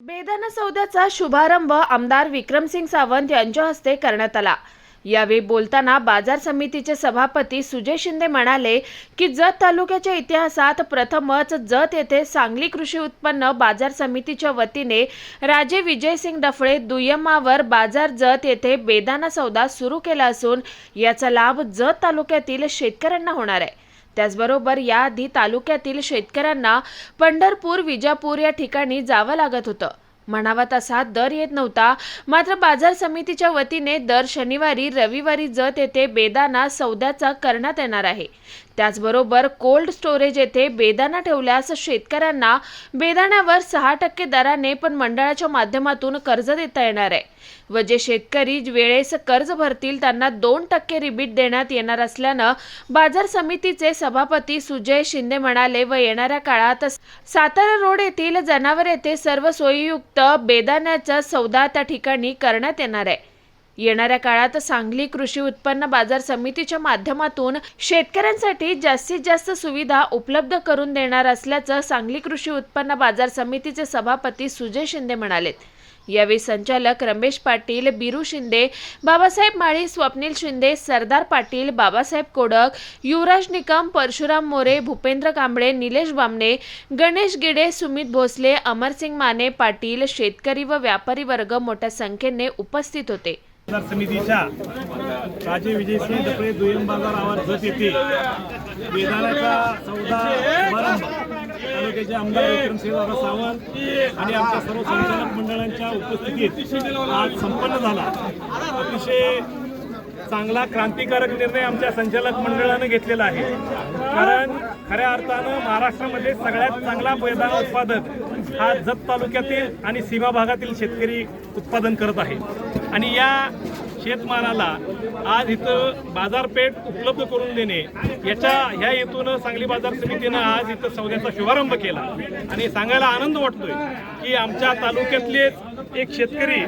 बेदाना सौद्याचा शुभारंभ आमदार विक्रमसिंग सावंत यांच्या हस्ते करण्यात आला. यावेळी बोलताना बाजार समितीचे सभापती सुजय शिंदे म्हणाले की जत तालुक्याच्या इतिहासात प्रथमच जत येथे सांगली कृषी उत्पन्न बाजार समितीच्या वतीने राजे विजयसिंग डफळे दुय्यमावर बाजार जत येथे बेदाना सौदा सुरू केला असून याचा लाभ जत तालुक्यातील शेतकऱ्यांना होणार आहे. त्याचबरोबर याआधी तालुक्यातील शेतकऱ्यांना पंढरपूर विजापूर या ठिकाणी जावं लागत होतं. म्हणावा तसा दर येत नव्हता. मात्र बाजार समितीच्या वतीने दर शनिवारी रविवारी जत येथे बेदाना सौद्याचा करण्यात येणार आहे. त्याचबरोबर कोल्ड स्टोरेज येथे बेदाना ठेवल्यास शेतकऱ्यांना बेदाण्यावर सहा टक्के दराने पण मंडळाच्या माध्यमातून कर्ज देता येणार आहे. व जे शेतकरी वेळेस कर्ज भरतील त्यांना दोन टक्के रिबीट देण्यात येणार असल्यानं बाजार समितीचे सभापती सुजय शिंदे म्हणाले व येणाऱ्या काळात सातारा रोड येथील जनावर येथे सर्व सोयीयुक्त बेदाण्याचा सौदा त्या ठिकाणी करण्यात येणार आहे. येणाऱ्या काळात सांगली कृषी उत्पन्न बाजार समितीच्या माध्यमातून शेतकऱ्यांसाठी जास्तीत जास्त सुविधा उपलब्ध करून देणार असल्याचं सांगली कृषी उत्पन्न बाजार समितीचे सभापती सुजय शिंदे म्हणालेत. यावेळी संचालक रमेश पाटील बिरू शिंदे बाबासाहेब माळी स्वप्नील शिंदे सरदार पाटील बाबासाहेब कोडक युवराज निकम परशुराम मोरे भूपेंद्र कांबळे निलेश बामणे गणेश गिडे सुमित भोसले अमरसिंग माने पाटील शेतकरी व व्यापारी वर्ग मोठ्या संख्येने उपस्थित होते. बाजार समितीच्या राजे विजयसिंह दपडे दुय्यम बाजार आवाज जत येथे. बेदाण्याचा तालुक्याचे आमदार विक्रमसिंह सावंत आणि आमच्या सर्व संचालक मंडळांच्या उपस्थितीत आज संपन्न झाला. अतिशय चांगला क्रांतिकारक निर्णय आमच्या संचालक मंडळानं घेतलेला आहे. कारण खऱ्या अर्थानं महाराष्ट्रामध्ये सगळ्यात चांगला मैदान उत्पादक हा जत तालुक्यातील आणि सीमा भागातील शेतकरी उत्पादन करत आहे. आणि या शेतमालाला आज इथं बाजारपेठ उपलब्ध करून देणे याच्या ह्या हेतून सांगली बाजार समितीनं आज इथं सौद्याचा शुभारंभ केला. आणि सांगायला आनंद वाटतोय की आमच्या तालुक्यातले एक शेतकरी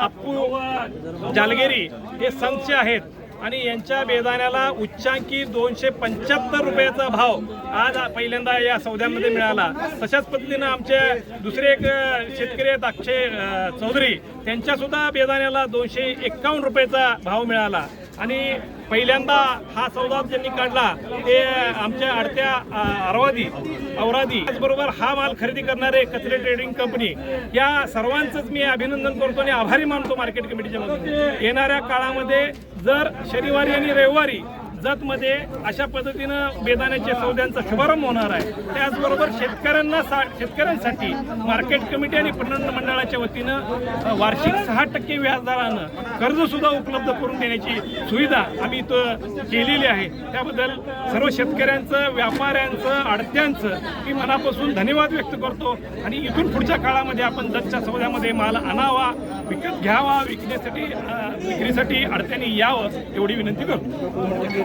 अप्पू जालगेरी हे संच आहेत आणि यांच्या बेदाण्याला उच्चांकी दोनशे पंच्याहत्तर रुपयाचा भाव आज पहिल्यांदा या सौद्यामध्ये मिळाला. तशाच पद्धतीनं आमचे दुसरे एक शेतकरी आहेत अक्षय चौधरी त्यांच्यासुद्धा बेदाण्याला दोनशे एक्कावन्न रुपयाचा भाव मिळाला. आणि पहिल्यांदा हा सौदा ज्यांनी काढला ते आमच्या अडत्या अरवादी औरादी त्याचबरोबर हा माल खरेदी करणारे कचरे ट्रेडिंग कंपनी या सर्वांचंच मी अभिनंदन करतो आणि आभारी मानतो मार्केट कमिटीच्या येणाऱ्या काळामध्ये जर शनिवारी आणि रविवारी जतमध्ये अशा पद्धतीनं बेदाण्याच्या सौद्यांचा शुभारंभ होणार आहे. त्याचबरोबर शेतकऱ्यांना सा शेतकऱ्यांसाठी मार्केट कमिटी आणि पणन मंडळाच्या वतीनं वार्षिक सहा टक्के व्याजदरानं कर्ज सुद्धा उपलब्ध करून देण्याची सुविधा आम्ही इथं केलेली आहे. त्याबद्दल सर्व शेतकऱ्यांचं व्यापाऱ्यांचं आडत्यांचं मी मनापासून धन्यवाद व्यक्त करतो आणि इथून पुढच्या काळामध्ये आपण जतच्या सौद्यामध्ये माल आणावा विकत घ्यावा विकण्यासाठी विक्रीसाठी अडत्याने यावं एवढी विनंती करतो.